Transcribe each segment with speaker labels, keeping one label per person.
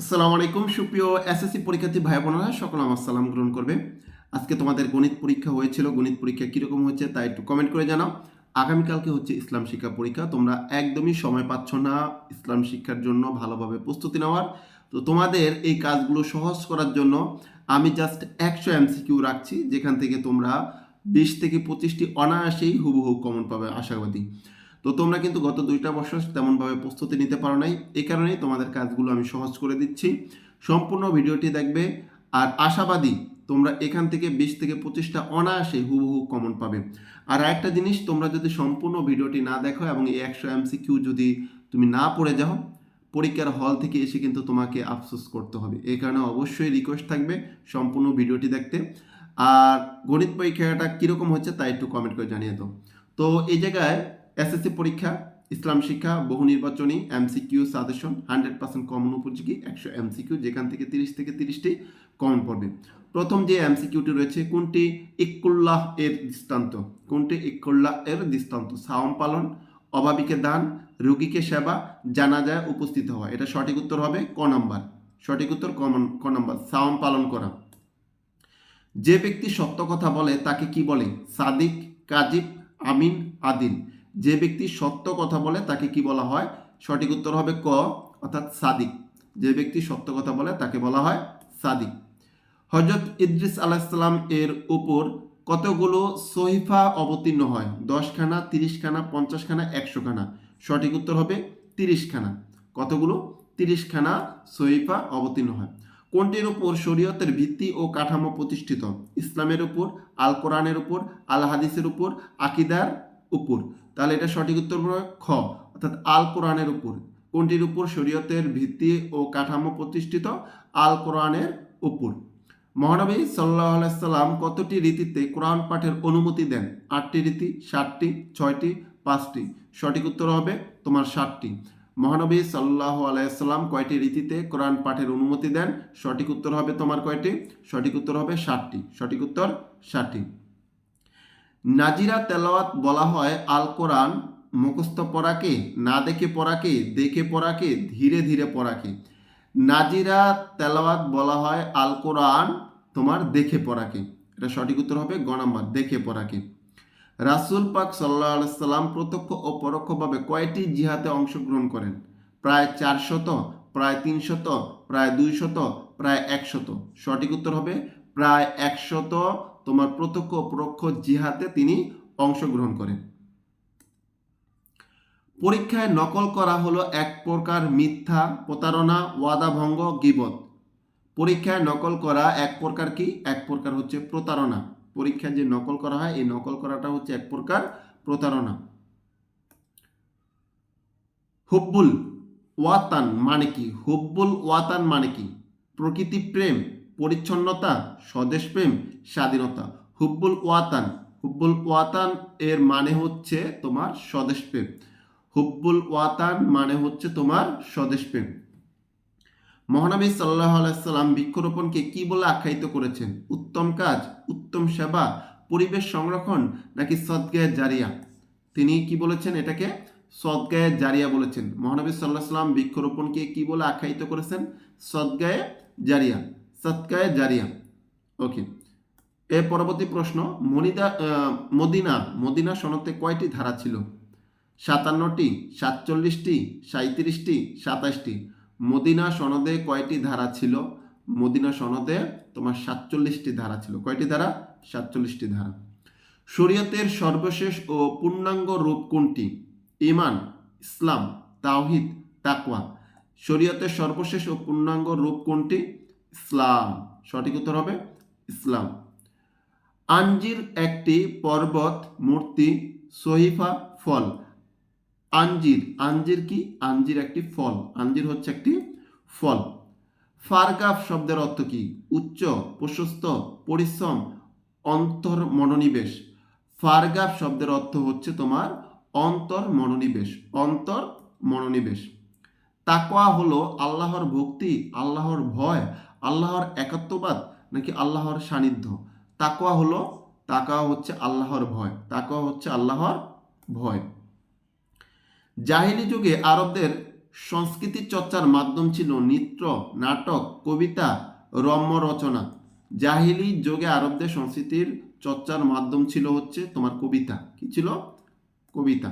Speaker 1: আসসালামু আলাইকুম, সুপ্রিয় এসএসসি পরীক্ষার্থী ভাই বোনেরা সকল আমার সালাম গ্রহণ করবে। আজকে তোমাদের গণিত পরীক্ষা হয়েছিল, গণিত পরীক্ষা কীরকম হয়েছে তা একটু কমেন্ট করে জানাও। আগামীকালকে হচ্ছে ইসলাম শিক্ষা পরীক্ষা, তোমরা একদমই সময় পাচ্ছ না ইসলাম শিক্ষার জন্য ভালোভাবে প্রস্তুতি নেওয়ার। তো তোমাদের এই কাজগুলো সহজ করার জন্য আমি জাস্ট একশো এমসিকিউ রাখছি, যেখান থেকে তোমরা বিশ থেকে পঁচিশটি অনায়াসেই হুবহু কমন পাবে, আশাবাদী। তো তোমরা কিন্তু গত দুইটা বছর তেমনভাবে প্রস্তুতি নিতে পারো নাই। এই কারণেই তোমাদের কাজগুলো আমি সহজ করে দিচ্ছি। সম্পূর্ণ ভিডিওটি দেখবে আর আশাবাদী তোমরা এখান থেকে বিশ থেকে পঁচিশটা অনায়াসে হুবহু কমন পাবে। আর একটা জিনিস, তোমরা যদি সম্পূর্ণ ভিডিওটি না দেখো এবং এই একশো এমসিকিউ যদি তুমি না পড়ে যাও, পরীক্ষার হল থেকে এসে কিন্তু তোমাকে আফসোস করতে হবে। এই কারণে অবশ্যই রিকোয়েস্ট থাকবে সম্পূর্ণ ভিডিওটি দেখতে। আর গণিত পরীক্ষাটা কীরকম হচ্ছে তা একটু কমেন্ট করে জানিয়ে দাও। তো এই জায়গায় এসএসসি পরীক্ষা, ইসলাম শিক্ষা, বহু নির্বাচনী MCQ suggestion hundred percent common উপযোগী, একশো এমসিকিউ যেখান থেকে তিরিশ থেকে তিরিশটি কমন পড়বে। প্রথম যে এমসিকিউটি রয়েছে, কোনটি? ইকুল্লাহ এর দৃষ্টান্ত। কোনটি? ইকুল্লাহ এর দৃষ্টান্ত। সাওম পালন, অভাবীকে দান, রোগীকে সেবা জানা যায় উপস্থিত হওয়া। এটা সঠিক উত্তর হবে ক নাম্বার। সঠিক উত্তর কমন ক নাম্বার। সাওম পালন করা। যে ব্যক্তি সত্য কথা বলে, তাকে কি বলে? সাদিক, কাজিব, আমিন, আদিল। যে ব্যক্তি সত্য কথা বলে তাকে কি বলা হয়? সঠিক উত্তর হবে ক, অর্থাৎ সাদিক। যে ব্যক্তি সত্য কথা বলে তাকে বলা হয় সাদিক। হজরত ইদ্রিস আলাহিসাল্লাম এর উপর কতগুলো সহিফা অবতীর্ণ হয়? দশখানা, তিরিশখানা, পঞ্চাশখানা, একশোখানা। সঠিক উত্তর হবে তিরিশখানা। কতগুলো? তিরিশখানা সহিফা অবতীর্ণ হয়। কোনটির উপর শরীয়তের ভিত্তি ও কাঠামো প্রতিষ্ঠিত? ইসলামের উপর, আল কোরআনের উপর, আল হাদিসের উপর, আকিদার উপর। তাহলে এটা সঠিক উত্তর হবে খ, অর্থাৎ আল কোরআনের উপর। কোনটির উপর? শরীয়তের ভিত্তি ও কাঠামো প্রতিষ্ঠিত আল কোরআনের উপর। মহানবী সাল্লাহ সাল্লাম কতটি রীতিতে কোরআন পাঠের অনুমতি দেন? আটটি রীতি ষাটটি ছয়টি, পাঁচটি। সঠিক উত্তর হবে তোমার ষাটটি মহানবী সাল্লাহ আলাইসাল্লাম কয়টি রীতিতে কোরআন পাঠের অনুমতি দেন? সঠিক উত্তর হবে তোমার কয়টি? সঠিক উত্তর হবে ষাটটি সঠিক উত্তর ষাটটি নাজিরা তেলাওয়াত বলা হয় আল কোরআন মুখস্থ পড়াকে না দেখে পড়াকে দেখে পড়াকে ধীরে ধীরে পড়াকে নাজিরা তেলাওয়াত বলা হয় আল কোরআন তোমার দেখে পড়াকে এটা সঠিক উত্তর হবে গ নাম্বার, দেখে পড়াকে রাসুল পাক সাল্লাহ সাল্লাম প্রত্যক্ষ ও পরোক্ষভাবে কয়টি জিহাতে অংশগ্রহণ করেন? প্রায় চারশত, প্রায় তিনশত, প্রায় দুইশত, প্রায় একশত। সঠিক উত্তর হবে প্রায় একশত তোমার প্রত্যক্ষ পরোক্ষ জিহাতে তিনি অংশগ্রহণ করেন। পরীক্ষায় নকল করা হলো এক প্রকার মিথ্যা প্রতারণা, ওয়াদাভঙ্গ, গিবত। পরীক্ষায় নকল করা এক প্রকার কি? এক প্রকার হচ্ছে প্রতারণা। পরীক্ষায় যে নকল করা হয়, এই নকল করাটা হচ্ছে এক প্রকার প্রতারণা। হুব্বুল ওয়াতান মানে কি? হুব্বুল ওয়াতান মানে কি? প্রকৃতি প্রেম। পরিচ্ছন্নতা, স্বদেশ প্রেম, স্বাধীনতা। হুব্বুল ওয়াতান। হুব্বুল ওয়াতান এর মানে হচ্ছে তোমার স্বদেশ প্রেম। হুব্বুল ওয়াতান মানে হচ্ছে তোমার স্বদেশ প্রেম। মহানবী সাল্লাহ আলাইসাল্লাম বৃক্ষরোপণকে কি বলে আখ্যায়িত করেছেন? উত্তম কাজ, উত্তম সেবা, পরিবেশ সংরক্ষণ নাকি সদ্গায় জারিয়া? তিনি কি বলেছেন এটাকে? সদ্গায়ে জারিয়া বলেছেন। মহানবী সাল্লাহ সাল্লাম বৃক্ষরোপণকে কি বলে আখ্যায়িত করেছেন? সদ্গায়ে জারিয়া। সৎকায়ে জারিয়া। ওকে। এর পরবর্তী প্রশ্ন, মনিদা মদিনা মদিনা সনতে কয়টি ধারা ছিল? সাতান্নটি, সাতচল্লিশটি সাঁত্রিশটি সাতাশটি। মদিনা সনদে কয়টি ধারা ছিল? মদিনা সনদে তোমার সাতচল্লিশটি ধারা ছিল। কয়টি ধারা? সাতচল্লিশটি ধারা। শরীয়তের সর্বশেষ ও পূর্ণাঙ্গ রূপ কোনটি? ইমান ইসলাম, তাওহিদ, তাকওয়া। শরীয়তের সর্বশেষ ও পূর্ণাঙ্গ রূপ কোনটি? ইসলাম। সঠিক উত্তর হবে ইসলাম। আঞ্জির একটি পর্বত মূর্তি সহিফা ফল। আঞ্জির আঞ্জির কি? আঞ্জির একটি ফল। আঞ্জির হচ্ছে একটি ফল। ফারগাফ শব্দের অর্থ কি? উচ্চ, প্রশস্ত, পরিশ্রম অন্তর মনোনিবেশ ফারগাফ শব্দের অর্থ হচ্ছে তোমার অন্তর মনোনিবেশ অন্তর মনোনিবেশ তাকোয়া হলো আল্লাহর ভক্তি, আল্লাহর ভয় আল্লাহর একাত্মবাদ নাকি আল্লাহর সান্নিধ্য? তাকোয়া হলো, তাকওয়া হচ্ছে আল্লাহর ভয়, তাকওয়া হচ্ছে আল্লাহর ভয়। জাহিলি যুগে আরবদের সংস্কৃতি চর্চার মাধ্যম ছিল নৃত্য, নাটক, কবিতা রম্য রচনা জাহিলি যুগে আরবদের সংস্কৃতির চর্চার মাধ্যম ছিল হচ্ছে তোমার কবিতা। কি ছিল? কবিতা।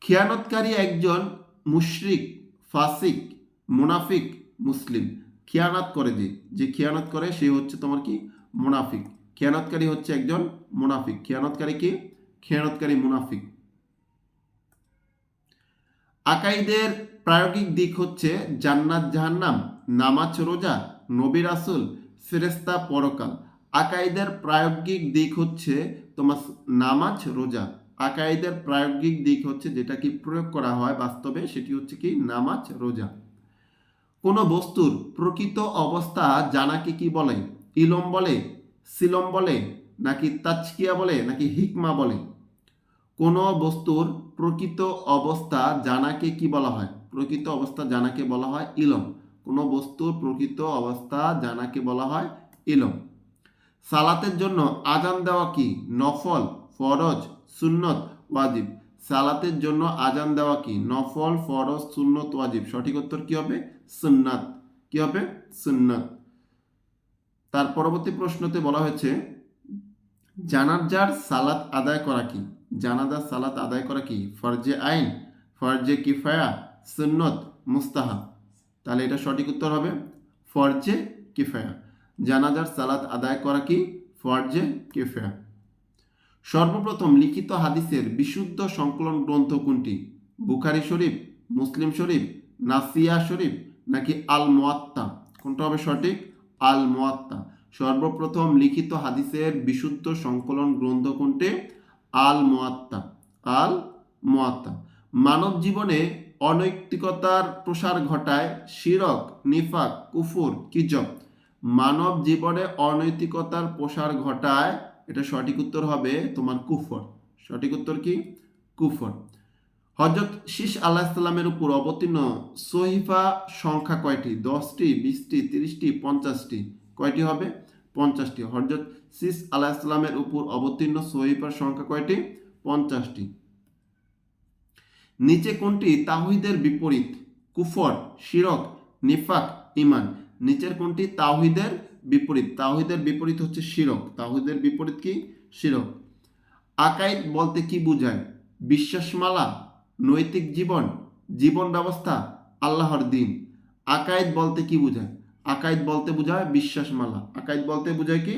Speaker 1: খিয়ানতকারী একজন মুশরিক, ফাসিক, মুনাফিক, মুসলিম। খিয়ানাত করে যে যে খিয়ানত করে সে হচ্ছে তোমার কি? মুনাফিক। খেয়ানতকারী হচ্ছে একজন মুনাফিক। খেয়ানতকারী কি? খেয়ানতকারী মুনাফিক। আকাইদের প্রায়োগিক দিক হচ্ছে জান্নাত জাহান্নাম, নামাজ রোজা, নবী রাসুল ফেরেস্তা পরকাল। আকাইদের প্রায়োগিক দিক হচ্ছে তোমার নামাজ রোজা। আকাইদের প্রায়োগিক দিক হচ্ছে যেটা কি প্রয়োগ করা হয় বাস্তবে সেটি হচ্ছে কি? নামাজ রোজা। কোনো বস্তুর প্রকৃত অবস্থা জানাকে কি বলে? ইলম বলে? সিলম বলে? নাকি তাচকিয়া বলে? নাকি হিকমা বলে? কোনো বস্তুর প্রকৃত অবস্থা জানাকে কি বলা হয়? প্রকৃত অবস্থা জানাকে বলা হয় ইলম। কোনো বস্তুর প্রকৃত অবস্থা জানাকে বলা হয় ইলম। সালাতের জন্য আজান দেওয়া কি? নফল, ফরজ, সুন্নত, ওয়াজিব। সালাতের জন্য আজান দেওয়া কি? নফল, ফরজ, সুন্নত, ওয়াজিব। সঠিক উত্তর কি হবে? সুন্নাত। কি হবে? সুন্নাত। তার পরবর্তী প্রশ্নতে বলা হয়েছে, জানাজার সালাত আদায় করা কি? জানাজার সালাত আদায় করা কি? ফরজে আইন, ফরজে কিফায়া, সুন্নত মুস্তাহা তাহলে এটা সঠিক উত্তর হবে, ফরজে কিফায়া। জানাজার সালাত আদায় করা কি? ফরজে কিফায়া। সর্বপ্রথম লিখিত হাদিসের বিশুদ্ধ সংকলন গ্রন্থ কোনটি? বুখারি শরীফ, মুসলিম শরীফ, নাসিয়া শরীফ নাকি আল মোয়াত্তা কোনটা হবে সঠিক? আল মোয়াত্তা সর্বপ্রথম লিখিত হাদিসের বিশুদ্ধ সংকলন গ্রন্থ কোনটি? আল মোয়াত্তা আল মোয়াত্তা মানব জীবনে অনৈতিকতার প্রসার ঘটায় শিরক, নিফাক, কুফুর, কিজব। মানব জীবনে অনৈতিকতার প্রসার ঘটায়, এটা সঠিক উত্তর হবে তোমার কুফর। সঠিক উত্তর কি? কুফর। হজরত শীষ আল্লাহ ইসলামের উপর অবতীর্ণ সহিফা সংখ্যা কয়টি? দশটি, বিশটি, তিরিশটি, পঞ্চাশটি। কয়টি হবে? পঞ্চাশটি। হজরত শীষ আল্লাহ ইসলামের উপর অবতীর্ণ সহিফার সংখ্যা কয়টি? পঞ্চাশটি। নিচে কোনটি? তাহিদের বিপরীত। কুফর, শিরক, নিফাক ইমান নিচের কোনটি? তাহিদের বিপরীত। তাহিদের বিপরীত হচ্ছে শিরক। তাহিদের বিপরীত কি? শিরক। আকাইদ বলতে কি বোঝায়? বিশ্বাসমালা নৈতিক জীবন জীবন ব্যবস্থা, আল্লাহর দিন। আকাইদ বলতে কি বোঝায়? আকাইদ বলতে বোঝায় বিশ্বাসমালা। আকাইদ বলতে বোঝায় কি?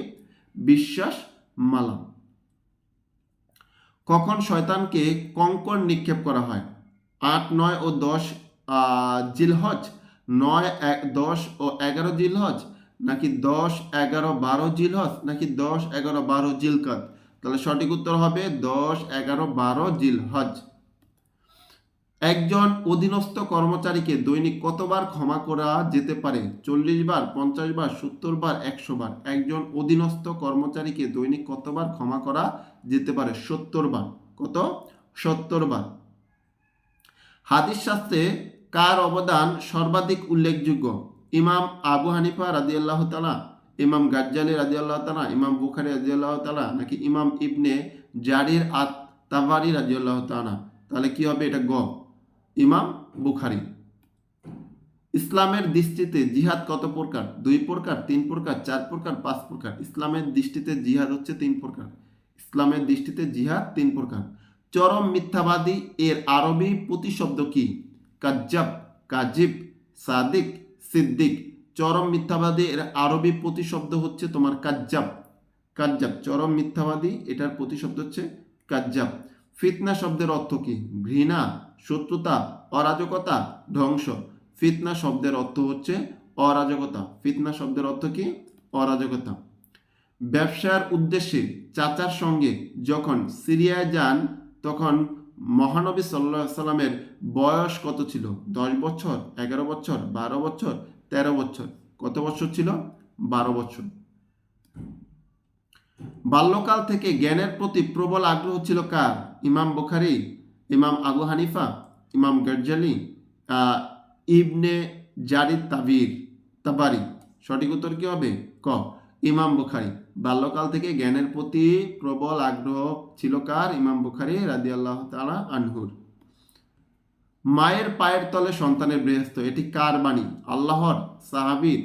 Speaker 1: বিশ্বাস মালা কখন শয়তানকে কঙ্কর নিক্ষেপ করা হয়? আট, নয় ও দশ জিলহজ? নয় এক দশ ও এগারো জিলহজ? নাকি দশ, এগারো, বারো জিলহজ? নাকি দশ, এগারো, বারো জিলকত? তাহলে সঠিক উত্তর হবে দশ, এগারো, বারো জিলহজ। একজন অধীনস্থ কর্মচারীকে দৈনিক কতবার ক্ষমা করা যেতে পারে? চল্লিশ বার, পঞ্চাশ বার, সত্তর বার, একশো বার। একজন অধীনস্থ কর্মচারীকে দৈনিক কতবার ক্ষমা করা যেতে পারে? সত্তর বার। কত? সত্তর বার। হাদিস শাস্ত্রে কার অবদান সর্বাধিক উল্লেখযোগ্য? ইমাম আবু হানিফা রাজি আল্লাহ তালা ইমাম গাজ্জালি রাজি আল্লাহ তালা ইমাম বুখারি রাজি আল্লাহ তালা নাকি ইমাম ইবনে জারির আত তাবারি রাজি আল্লাহ তালা তাহলে কি হবে? এটা গ। ইমাম বুখারি। ইসলামের দৃষ্টিতে জিহাদ কত প্রকার? দুই প্রকার, তিন প্রকার, চার প্রকার, পাঁচ প্রকার? ইসলামের দৃষ্টিতে জিহাদ হচ্ছে তিন প্রকার। ইসলামের দৃষ্টিতে জিহাদ তিন প্রকার। চরম মিথ্যাবাদী এর আরবি প্রতিশব্দ কি? কাজ্জাব, কাজিব, সাদিক, সিদ্দিক। চরম মিথ্যাবাদী এর আরবি প্রতিশব্দ হচ্ছে তোমার কাজ্জাব। কাজ্জাব, চরম মিথ্যাবাদী এটার প্রতিশব্দ হচ্ছে কাজ্জাব। ফিতনা শব্দের অর্থ কি? ঘৃণা শত্রুতা, অরাজকতা, ধ্বংস। ফিতনা শব্দের অর্থ হচ্ছে অরাজকতা। ফিতনা শব্দের অর্থ কি? অরাজকতা। ব্যবসার উদ্দেশ্যে চাচার সঙ্গে যখন সিরিয়ায় যান, তখন মহানবী সাল্লাহ সাল্লামের বয়স কত ছিল? দশ বছর, এগারো বছর, বারো বছর, তেরো বছর। কত বছর ছিল? বারো বছর। বাল্যকাল থেকে জ্ঞানের প্রতি প্রবল আগ্রহ ছিল কার? ইমাম বুখারি ইমাম আবু হানিফা, ইমাম গরজালি ইবনে জারিদ তাবির, তাবারি। সঠিক উত্তর কি হবে? ক। ইমাম বুখারি। বাল্যকাল থেকে জ্ঞানের প্রতি প্রবল আগ্রহ ছিল কার? ইমাম বুখারি রাদি আল্লাহ তালা আনহুর। মায়ের পায়ের তলে সন্তানের বৃহস্ত এটি কার বাণী? আল্লাহর সাহাবির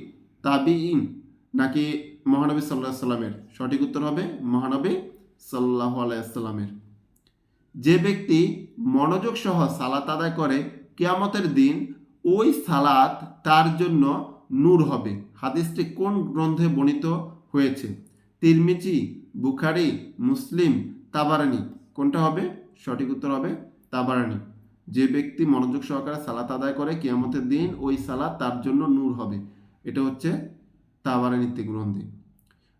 Speaker 1: তাবিইন নাকি মহানবী সাল্লাহ সাল্লামের সঠিক উত্তর হবে মহানবী সাল্লাহ আলাইসাল্লামের যে ব্যক্তি মনোযোগ সহ সালাত আদায় করে, কেয়ামতের দিন ওই সালাত তার জন্য নূর হবে। হাদিসটি কোন গ্রন্থে বর্ণিত হয়েছে? তিরমিচি বুখারি, মুসলিম, তাবারানি। কোনটা হবে? সঠিক উত্তর হবে তাবারানি। যে ব্যক্তি মনোযোগ সহকারে সালাত আদায় করে, কেয়ামতের দিন ওই সালাত তার জন্য নূর হবে। এটা হচ্ছে তাবারানিতে গ্রন্থে।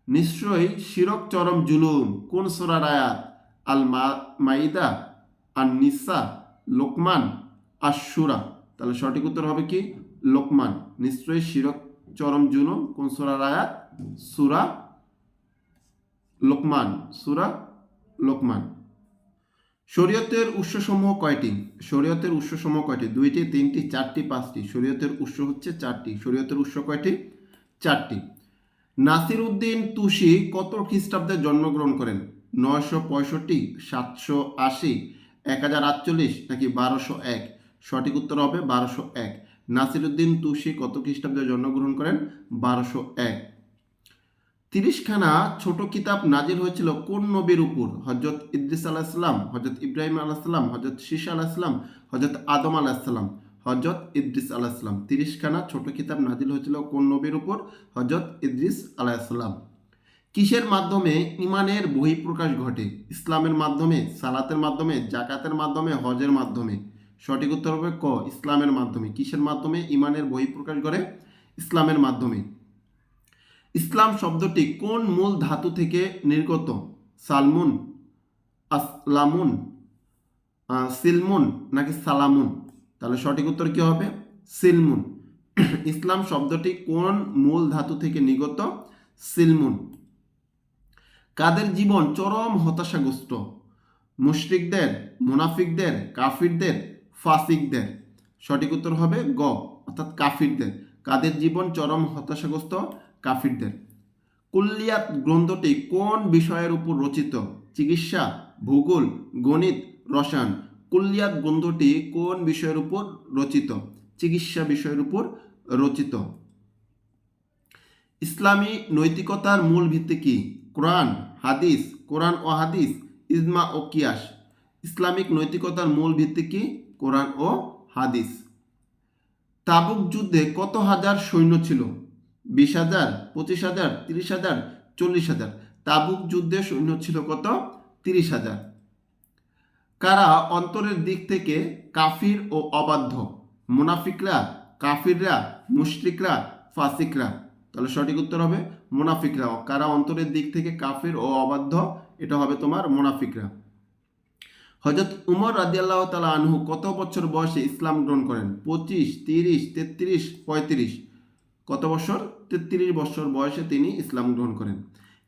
Speaker 1: নিশ্চয়ই শিরক চরম জুলুম। কোন সোরার আয়াত? আল মা- মাইদা আর নিসা লোকমান আশুরা তাহলে সঠিক উত্তর হবে কি? লোকমান। নিশ্চয়ই শিরক চরম জুলুম। কোন সুরার আয়াত সুরা লোকমান। সুরা লোকমান। শরীয়তের উৎসসমূহ কয়টি? শরীয়তের উৎসসমূহ কয়টি? দুইটি, তিনটি, চারটি, পাঁচটি। শরীয়তের উৎস হচ্ছে চারটি। শরীয়তের উৎস কয়টি? চারটি। নাসির উদ্দিন তুষি কত খ্রিস্টাব্দে জন্মগ্রহণ করেন? নয়শো পঁয়ষট্টি, সাতশো আশি, এক হাজার আটচল্লিশ নাকি বারোশো এক? সঠিক উত্তর হবে বারোশো এক। নাসিরুদ্দিন তুষি কত খ্রিস্টাব্দে জন্মগ্রহণ করেন? বারোশো এক। তিরিশখানা ছোট কিতাব নাজির হয়েছিল কোন নবীর উপর? হজরত ইদ্রিস আলাহিসাল্লাম হজরত ইব্রাহিম আলাহিসাল্লাম হজরত শীষ আলাহিসাল্লাম হজরত আদম আলাহিসাল্লাম হজরত ইদ্রিস আলাহিসাল্লাম তিরিশখানা ছোট কিতাব নাজিল হয়েছিল কোন নবীর উপর? হজরত ইদ্রিস আলাহিসাল্লাম কিসের মাধ্যমে ইমানের বহিঃপ্রকাশ ঘটে? ইসলামের মাধ্যমে, সালাতের মাধ্যমে জাকাতের মাধ্যমে, হজের মাধ্যমে? সঠিক উত্তর হবে ক, ইসলামের মাধ্যমে। কিসের মাধ্যমে ইমানের বহিঃপ্রকাশ ঘটে? ইসলামের মাধ্যমে। ইসলাম শব্দটি কোন মূল ধাতু থেকে নির্গত? সালমুন, আসলামুন সিলমুন নাকি সালামুন? তাহলে সঠিক উত্তর কি হবে? সিলমুন। ইসলাম শব্দটি কোন মূল ধাতু থেকে নির্গত? সিলমুন। কাদের জীবন চরম হতাশাগ্রস্ত? মুশরিকদের, মুনাফিকদের, কাফিরদের, ফাসিকদের? সঠিক উত্তর হবে গ, অর্থাৎ কাফিরদের। কাদের জীবন চরম হতাশাগ্রস্ত? কাফিরদের। কুল্লিয়াত গ্রন্থটি কোন বিষয়ের উপর রচিত? চিকিৎসা, ভূগোল, গণিত, রসায়ন। কুল্লিয়াত গ্রন্থটি কোন বিষয়ের উপর রচিত? চিকিৎসা বিষয়ের উপর রচিত। ইসলামী নৈতিকতার মূল ভিত্তি কি? কোরআন হাদিস, কোরআন ও হাদিস, ইজমা ও কিয়াস। ইসলামিক নৈতিকতার মূল ভিত্তি কি? কোরআন ও হাদিস। তাবুক যুদ্ধে কত হাজার সৈন্য ছিল? বিশ হাজার, পঁচিশ হাজার, তিরিশ হাজার, চল্লিশ হাজার। তাবুক যুদ্ধে সৈন্য ছিল কত? তিরিশ হাজার। কারা অন্তরের দিক থেকে কাফির ও অবাধ্য? মুনাফিকরা, কাফিররা, মুশরিকরা, ফাসিকরা। তাহলে সঠিক উত্তর হবে মুনাফিকরা। কারা অন্তরের দিক থেকে কাফির ও অবাধ্য, এটা হবে তোমার মোনাফিকরা। হজরত উমর রাদিয়াল্লাহ তালা আনহু কত বছর বয়সে ইসলাম গ্রহণ করেন? পঁচিশ, তিরিশ, তেত্রিশ, পঁয়ত্রিশ। কত বছর? তেত্রিশ বছর বয়সে তিনি ইসলাম গ্রহণ করেন।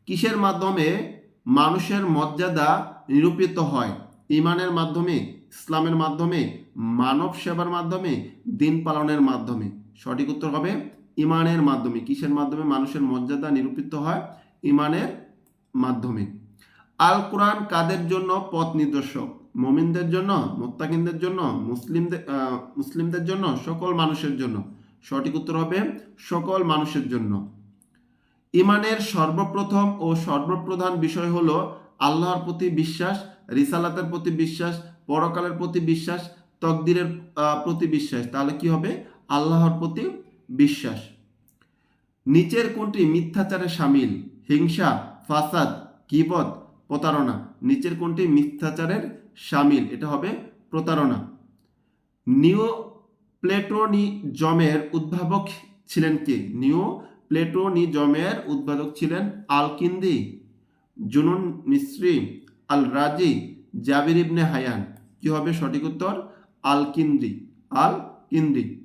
Speaker 1: কিসের মাধ্যমে মানুষের মর্যাদা নিরূপিত হয়? ইমানের মাধ্যমে, ইসলামের মাধ্যমে মানব সেবার মাধ্যমে, দিন পালনের মাধ্যমে। সঠিক উত্তর হবে ইমানের মাধ্যমে, কিসের মাধ্যমে? মানুষের মর্যাদা নিরূপিত হয় ইমানের মাধ্যমে। আল কোরআন কাদের জন্য? পথ নির্দেশক। মমিনদের জন্য, মোত্তাকিনদের জন্য, মুসলিমদের মুসলিমদের জন্য, সকল মানুষের জন্য। সঠিক উত্তর হবে সকল মানুষের জন্য। ইমানের সর্বপ্রথম ও সর্বপ্রধান বিষয় হলো আল্লাহর প্রতি বিশ্বাস, রিসালাতের প্রতি বিশ্বাস, পরকালের প্রতি বিশ্বাস, তকদিরের প্রতি বিশ্বাস। তাহলে কি হবে? আল্লাহর প্রতি বিশ্বাস। নিচের কোনটি মিথ্যাচারে সামিল, হিংসা, ফাসাদ কিবত প্রতারণা। নিচের কোনটি মিথ্যাচারের সামিল, এটা হবে প্রতারণা। নিও প্লেটোনিজমের উদ্ভাবক ছিলেন কে? নিও প্লেটোনিজমের উদ্ভাবক ছিলেন আলকিন্দি, জুনুন মিস্ত্রি আল রাজি জাবির ইবনে হায়ান। কি হবে সঠিক উত্তর? আল কিন্দ্রি আল কিন্দ্রি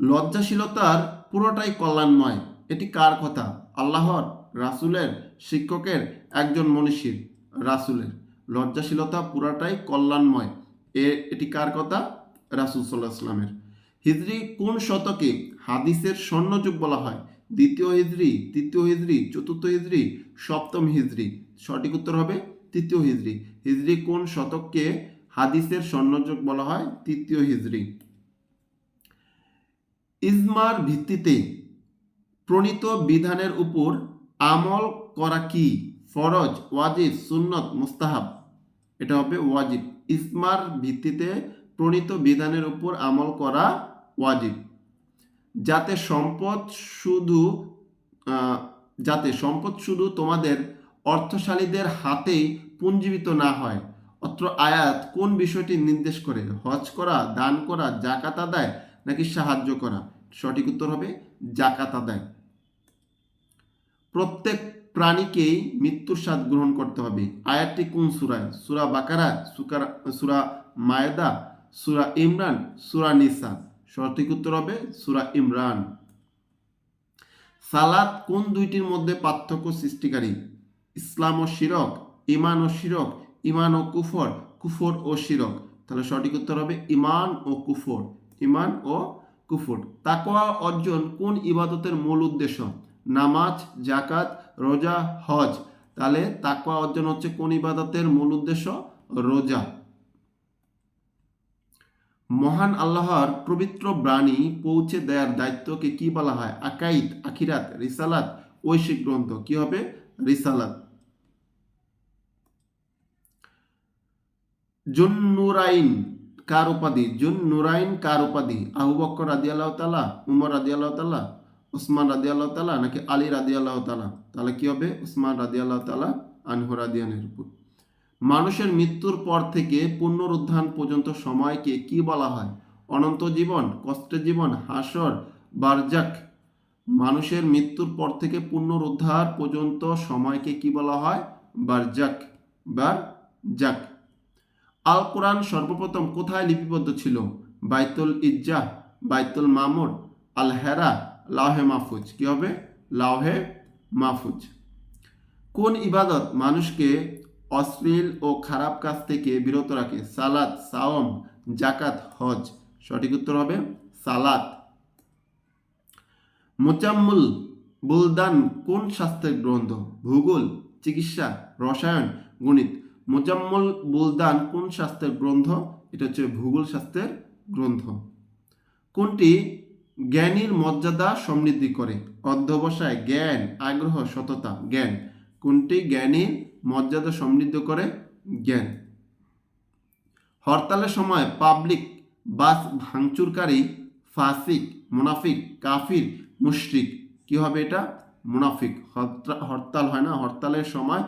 Speaker 1: লজ্জাশীলতার পুরোটাই কল্যাণময়। এটি কার কথা? আল্লাহর, রাসুলের, শিক্ষকের, একজন মনীষীর, রাসুলের। লজ্জাশীলতা পুরাটাই কল্যাণময়। এ, এটি কার কথা? রাসুল সাল্লাহ ইসলামের হিজরি কোন শতকে? হাদিসের স্বর্ণযুগ বলা হয়। দ্বিতীয় হিজরি, তৃতীয় হিজরি, চতুর্থ হিজরি, সপ্তম হিজরি। সঠিক উত্তর হবে তৃতীয় হিজরি। হিজরি কোন শতককে? হাদিসের স্বর্ণযুগ বলা হয় তৃতীয় হিজরি। ইজমার ভিত্তিতে প্রণীত বিধানের উপর আমল করা কি? ফরজ, ওয়াজিব, সুন্নত, মুস্তাহাব। এটা হবে ওয়াজিব। ইসমার ভিত্তিতে প্রণীত বিধানের উপর আমল করা ওয়াজিব। যাতে সম্পদ শুধু যাতে সম্পদ শুধু তোমাদের অর্থশালীদের হাতেই পুঞ্জীবিত না হয়, অত্র আয়াত কোন বিষয়টি নির্দেশ করে? হজ করা, দান করা জাকাত আদায় নাকি সাহায্য করা? সঠিক উত্তর হবে জাকাত আদায়। প্রত্যেক প্রাণীকেই মৃত্যুর স্বাদ গ্রহণ করতে হবে। আয়াতটি কোন সুরায়? সুরা বাকারা সুকারা সুরা মায়েদা, সুরা ইমরান, সুরা নিসা। সঠিক উত্তর হবে সুরা ইমরান। সালাত কোন দুইটির মধ্যে পার্থক্য সৃষ্টিকারী? ইসলাম ও শিরক ইমান ও শিরক ইমান ও কুফর কুফর ও শিরক। তাহলে সঠিক উত্তর হবে ইমান ও কুফর। ইমান ও কুফর। তাকোয়া অর্জন কোন ইবাদতের মূল উদ্দেশ্য? নামাজ জাকাত রোজা, হজ। তাহলে তাকোয়া অর্জন হচ্ছে কোন ইবাদতের মূল উদ্দেশ্য? রোজা। মহান আল্লাহর পবিত্র বাণী পৌঁছে দেওয়ার দায়িত্বকে কি বলা হয়? আকাইদ, আখিরাত, রিসালাত, ঐশিক গ্রন্থ। কি হবে? রিসালাত। জুন্নুরাইন কার উপাধি জুন নুরাইন কার উপাধি আবু বক্কর রাদি আল্লাহ তালা উমর রাদি আল্লাহ তালা উসমান রাদি আল্লাহ তালা নাকি আলী রাদি আল্লাহ তালা তাহলে কি হবে? উসমান রাদি আল্লাহ তালা আনহু রাদিয়ানের উপর। মানুষের মৃত্যুর পর থেকে পুনরুত্থান পর্যন্ত সময়কে কি বলা হয়? অনন্ত জীবন, কষ্টের জীবন, হাসর, বারজাক। মানুষের মৃত্যুর পর থেকে পুনরুদ্ধার পর্যন্ত সময়কে কি বলা হয়? বারজাক বার জাক আল কোরআন সর্বপ্রথম কোথায় লিপিবদ্ধ ছিল? বাইতুল ইজ্জাহ বাইতুল মামুর আল হেরা লাহে মাহফুজ। কি হবে? লাহে মাহফুজ। কোন ইবাদত মানুষকে অশ্লীল ও খারাপ কাজ থেকে বিরত রাখে? সালাত, সাওম জাকাত হজ। সঠিক উত্তর হবে সালাত। মোচাম্মুল বুলদান কোন শাস্ত্রের গ্রন্থ? ভূগোল, চিকিৎসা, রসায়ন, গণিত। মোজাম্মল বুলদান কোন শাস্ত্রের গ্রন্থ? এটা হচ্ছে ভূগোল শাস্ত্রের গ্রন্থ। কোনটি জ্ঞানীর মর্যাদা সমৃদ্ধি করে? অধ্যবসায়, জ্ঞান, আগ্রহ, সততা, জ্ঞান। কোনটি জ্ঞানীর মর্যাদা সমৃদ্ধ করে? জ্ঞান। হরতালের সময় পাবলিক বাস ভাঙচুরকারী, ফাসিক, মুনাফিক, কাফির, মুশরিক। কি হবে এটা? মুনাফিক। হরতাল হয় না? হরতালের সময়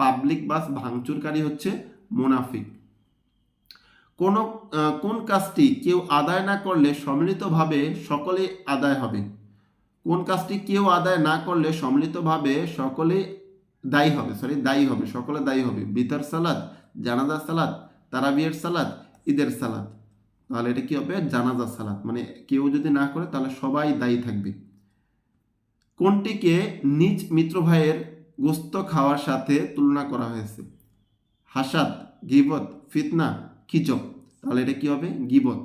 Speaker 1: পাবলিক বাস ভাঙচুরকারী হচ্ছে মুনাফিক। কোন কোন কাজটি কেউ আদায় না করলে সম্মিলিতভাবে সকলে আদায় হবে? কোন কাজটি কেউ আদায় না করলে সম্মিলিতভাবে সকলে দায়ী হবে? সরি দায়ী হবে, সকলে দায়ী হবে। বিতার সালাদ জানাজা সালাদ তারাবিয়ের সালাদ ঈদের সালাদ তাহলে এটা কি হবে? জানাজা সালাদ মানে কেউ যদি না করে তাহলে সবাই দায়ী থাকবে। কোনটিকে নিজ মিত্র ভাইয়ের গোস্ত খাওয়ার সাথে তুলনা করা হয়েছে। হাসাদ, গিবত, ফিতনা খিচক তাহলে এটা কি হবে? গিবত।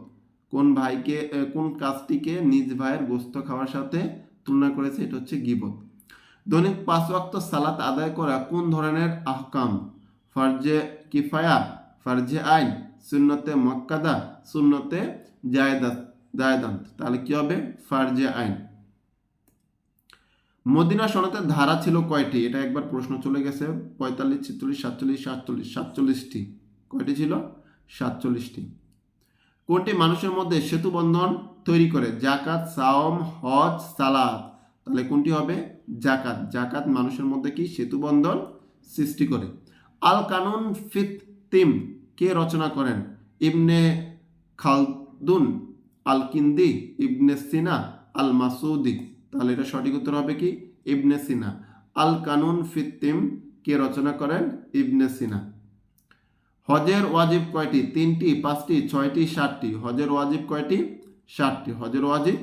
Speaker 1: কোন ভাইকে কোন কাজটিকে নিজ ভাইয়ের গোস্ত খাওয়ার সাথে তুলনা করেছে, এটা হচ্ছে গিবত। দৈনিক পাঁচ ওয়াক্ত সালাত আদায় করা কোন ধরনের আহকাম? ফার্জে কিফায়া, ফার্জে আইন শূন্যতে মক্কাদা শূন্যতে জায়দা জায়দান্ত তাহলে কি হবে? ফার্জে আইন। মদিনা সনতের ধারা ছিল কয়টি? এটা একবার প্রশ্ন চলে গেছে। পঁয়তাল্লিশ ছেচল্লিশ সাতচল্লিশ সাতচল্লিশ, সাতচল্লিশটি। কয়টি ছিল? সাতচল্লিশটি। কোনটি মানুষের মধ্যে সেতু বন্ধন তৈরি করে? জাকাত, সাওম, হজ, সালাত। তাহলে কোনটি হবে? জাকাত। জাকাত মানুষের মধ্যে কি সেতু বন্ধন সৃষ্টি করে? আল কানুন ফিত তিম কে রচনা করেন? ইবনে খালদুন, আল কিন্দি, ইবনে সিনা, আল মাসুদি। তাহলে এটা সঠিক উত্তর হবে কি? ইবনে সিনা। আল কানুন ফিত্তিম কে রচনা করেন? ইবনে সিনা। হজের ওয়াজিব কয়টি? তিনটি, পাঁচটি, ছয়টি, সাতটি। হজের ওয়াজিব কয়টি? ষাটটি হজের ওয়াজিব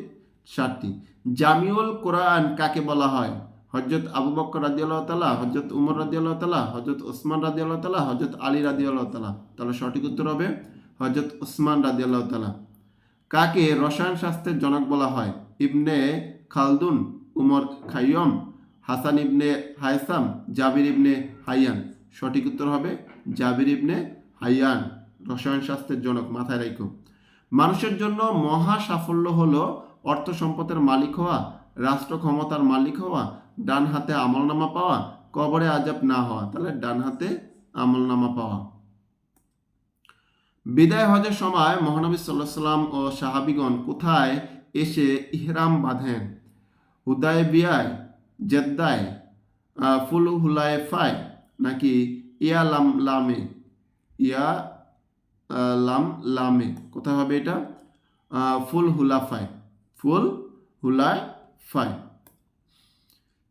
Speaker 1: ষাটটি জামিউল কোরআন কাকে বলা হয়? হজরত আবু বক্কর রাদিয়াল্লাহু তালা হজরত উমর রাদিয়াল্লাহু তালা হজরত ওসমান রাদিয়াল্লাহু তাআলা হজরত আলী রাদিয়াল্লাহু তালা তাহলে সঠিক উত্তর হবে হজরত ওসমান রাদিয়াল্লাহু তালা কাকে রসায়ন শাস্ত্রের জনক বলা হয়? Ibn Khaldun, Omar Khayyam, Hasan Ibn Haytham, Jabir Ibn Hayyan. সঠিক উত্তর হবে জাবির ইবনে হাইয়ান। রসায়ন শাস্ত্রের জনক, মাথায় রাখো মানুষের জন্য মহা সাফল্য হলো অর্থ সম্পদের মালিক হওয়া, রাষ্ট্র ক্ষমতার মালিক হওয়া, ডান হাতে আমলনামা পাওয়া, কবরে আজাব না হওয়া, তাহলে ডান হাতে আমলনামা পাওয়া। বিদায় হজের সময় মহানবী সাল্লাহ সাল্লাম ও সাহাবিগণ কোথায় এসে ইহরাম বাঁধেন? হুদায় বিয়ায় জেদ্দায় ফুল হুলাইফায় নাকি ইয়া লাম লামে ইয়া লাম লামে কোথায় হবে এটা ফুল হুলাফায় ফুল হুলায় ফায়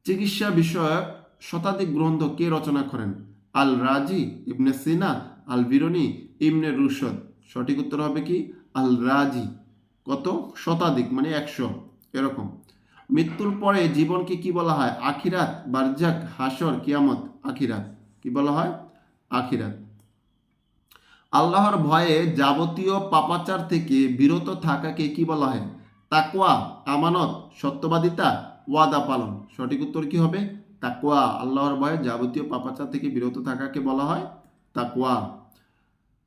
Speaker 1: চিকিৎসা বিষয়ক শতাধিক গ্রন্থ কে রচনা করেন আল রাজি ইবনে সিনা আল বিরনি ইবনে রুশদ সঠিক উত্তর হবে কি আল রাজি কত শতাধিক মানে একশো এরকম মৃত্যুর পরে জীবনকে কি বলা হয়? আখিরাত, বারজাক হাসর কিয়ামত, আখিরাত। কি বলা হয়? আখিরাত। আল্লাহর ভয়ে যাবতীয় পাপাচার থেকে বিরত থাকাকে কি বলা হয়? তাকওয়া, আমানত, সত্যবাদিতা, ওয়াদা পালন। সঠিক উত্তর কি হবে? তাকওয়া। আল্লাহর ভয়ে যাবতীয় পাপাচার থেকে বিরত থাকাকে বলা হয় তাকওয়া।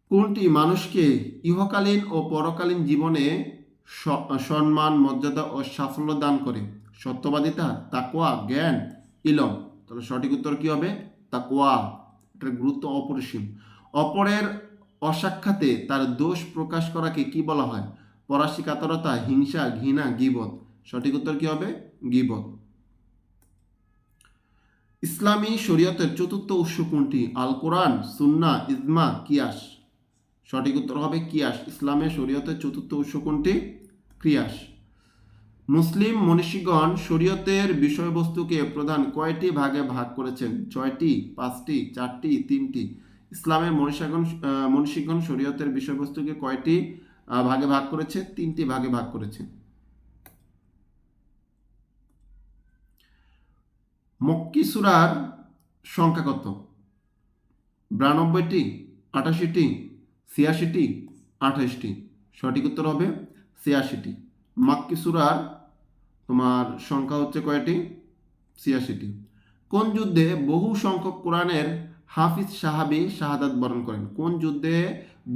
Speaker 1: কোনটি মানুষকে ইহকালীন ও পরকালীন জীবনে সম্মান, মর্যাদা ও সাফল্য দান করে। সত্যবাদিতা, তাকওয়া, জ্ঞান, ইলম। তাহলে সঠিক উত্তর কি হবে? তাকওয়া। এটার গুরুত্ব অপরিসীম। অপরের অসাক্ষাতে তার দোষ প্রকাশ করাকে কি বলা হয়? পরাশিকাতরতা হিংসা, ঘৃণা, গিবত। সঠিক উত্তর কি হবে? গিবত। ইসলামী শরীয়তের চতুর্থ উৎস কোনটি? আল কোরআন সুন্না, ইজমা, কিয়াস। সঠিক উত্তর হবে কিয়াস। ইসলামের শরীয়তের চতুর্থ উৎস কোনটি? ক্রিয়াস মুসলিম মনীষীগণ শরীয়তের বিষয়বস্তুকে প্রধান কয়টি ভাগে ভাগ করেছেন? ছয়টি, পাঁচটি, চারটি, তিনটি? ইসলামের মনীষাগণ মনীষীগণ শরীয়তের বিষয়বস্তুকে কয়টি ভাগে ভাগ করেছে তিনটি ভাগে ভাগ করেছে মক্কি সুরার সংখ্যা কত? বিরানব্বইটি, আটাশিটি, ছিয়াশিটি, আঠাশটি। সঠিক উত্তর হবে ছিয়াশিটি। মাক্কি সুরার তোমার সংখ্যা হচ্ছে কয়টি? ছিয়াশিটি। কোন যুদ্ধে বহু সংখ্যক কোরআনের হাফিজ সাহাবি শাহাদাত বরণ করেন? কোন যুদ্ধে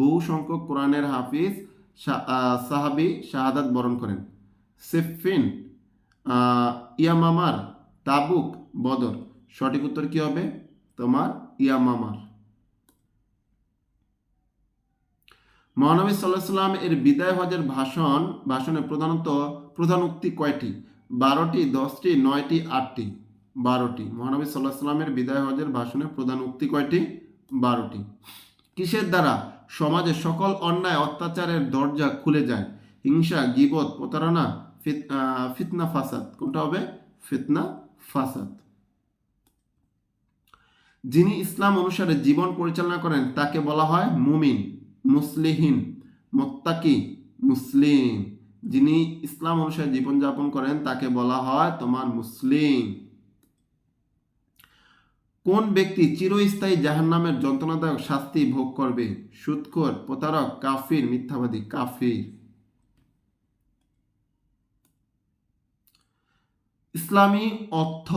Speaker 1: বহু সংখ্যক কোরআনের হাফিজ সাহাবি শাহাদাত বরণ করেন? সিফিন ইয়ামামার, তাবুক, বদর। সঠিক উত্তর কি হবে? তোমার ইয়ামামার। মহানবী সাল্লাহ সাল্লাম এর বিদায় হজের ভাষণ ভাষণে প্রধানত প্রধান উক্তি কয়টি? বারোটি, দশটি, নয়টি, আটটি। বারোটি। মহানবী সাল্লাহ সাল্লামের বিদায় হজের ভাষণে প্রধান উক্তি কয়টি? বারোটি। কিসের দ্বারা সমাজে সকল অন্যায়, অত্যাচারের দরজা খুলে যায়? হিংসা, গিবত, প্রতারণা ফিতনা, ফাসাদ। কোনটা হবে? ফিতনা, ফাসাদ। যিনি ইসলাম অনুসারে জীবন পরিচালনা করেন, তাকে বলা হয় মুমিন। মুসলিহীন, মোত্তাকি মুসলিম। যিনি ইসলাম অনুসারে জীবনযাপন করেন, তাকে বলা হয় তোমার মুসলিম। কোন ব্যক্তি চিরস্থায়ী জাহান্নামের যন্ত্রণাদায়ক শাস্তি ভোগ করবে? সুৎখোর, প্রতারক, কাফির, মিথ্যাবাদী, কাফির। ইসলামী অর্থ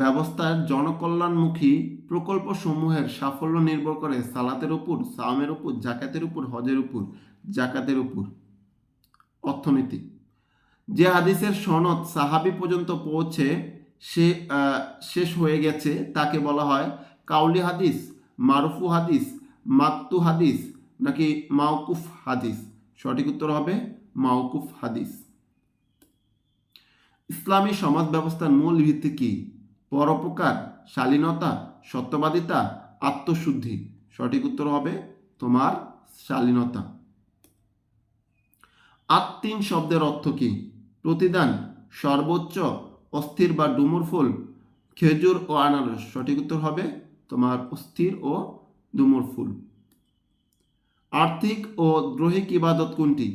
Speaker 1: ব্যবস্থার জনকল্যাণমুখী প্রকল্প সমূহের সাফল্য নির্ভর করে সালাতের উপর সামের উপর জাকাতের উপর, হজের উপর জাকাতের উপর। অর্থনীতি। যে হাদিসের সনদ সাহাবি পর্যন্ত পৌঁছে সে শেষ হয়ে গেছে, তাকে বলা হয় কাউলি হাদিস, মারুফু হাদিস, মাকতু হাদিস নাকি মাউকুফ হাদিস। সঠিক উত্তর হবে মাউকুফ হাদিস। ইসলামী সমাজ ব্যবস্থার মূল ভিত্তি কি? পরোপকার, শালীনতা, সত্যবাদিতা, আত্মশুদ্ধি। সঠিক উত্তর হবে তোমার শালীনতা। আত্মিন শব্দের অর্থ কি? প্রতিদান, সর্বোচ্চ, অস্থির বা ডুমুর ফুল, খেজুর ও আনারস। সঠিক উত্তর হবে তোমার অস্থির ও ডুমুর ফুল। আর্থিক ও দ্রোহিক ইবাদত কোনটি?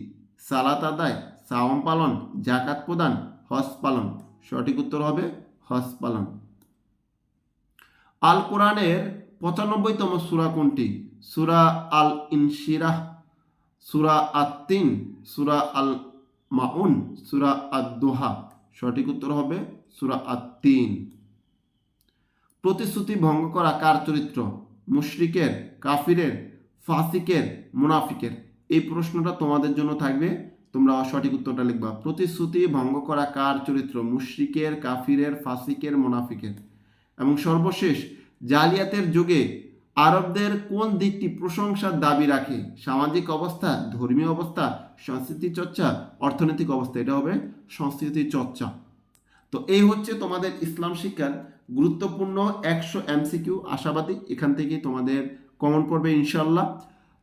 Speaker 1: সালাত আদায় সাওম পালন জাকাত প্রদান হজ পালন। সঠিক উত্তর হবে হজ পালন। আল কোরআনের পঁচানব্বইতম সুরা কোনটি? সুরা আল ইনশিরাহ সুরা আত্তিন, সুরা আল মাউন সুরা আদ-দোহা। সঠিক উত্তর হবে সুরা আত্তিন। প্রতিশ্রুতি ভঙ্গ করা কার চরিত্র? মুশরিকের, কাফিরের, ফাসিকের, মুনাফিকের? এই প্রশ্নটা তোমাদের জন্য থাকবে তোমরা সঠিক উত্তরটা লিখবা। প্রতিশ্রুতি ভঙ্গ করা কার চরিত্র? মুশরিকের, কাফিরের, ফাসিকের, মুনাফিকের? এবং সর্বশেষ, জালিয়াতের যুগে আরবদের কোন দিকটি প্রশংসার দাবি রাখে? সামাজিক অবস্থা, ধর্মীয় অবস্থা, সংস্কৃতি চর্চা, অর্থনৈতিক অবস্থা, এটা হবে সংস্কৃতি চর্চা। তো এই হচ্ছে তোমাদের ইসলাম শিক্ষার গুরুত্বপূর্ণ একশো এমসিকিউ। আশাবাদী এখান থেকে তোমাদের কমন পড়বে ইনশাল্লাহ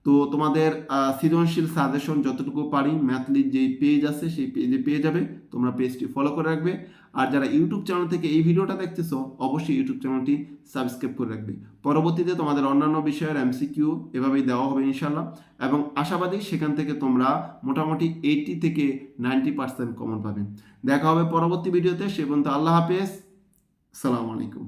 Speaker 1: তো তোমাদের সৃজনশীল সাজেশন যতটুকু পারি ম্যাথলির যে পেজ আছে, সেই পেজে পেয়ে যাবে, তোমরা পেজটি ফলো করে রাখবে। আর যারা ইউটিউব চ্যানেল থেকে এই ভিডিওটা দেখতেছো, অবশ্যই ইউটিউব চ্যানেলটি সাবস্ক্রাইব করে রাখবে। পরবর্তীতে তোমাদের অন্যান্য বিষয়ের এমসিকিউ এভাবেই দেওয়া হবে ইনশাল্লাহ এবং আশাবাদী সেখান থেকে তোমরা মোটামুটি এইটি থেকে নাইনটি পার্সেন্ট কমন পাবে। দেখা হবে পরবর্তী ভিডিওতে। সে পর্যন্ত আল্লাহ হাফেজ। সালাম আলাইকুম।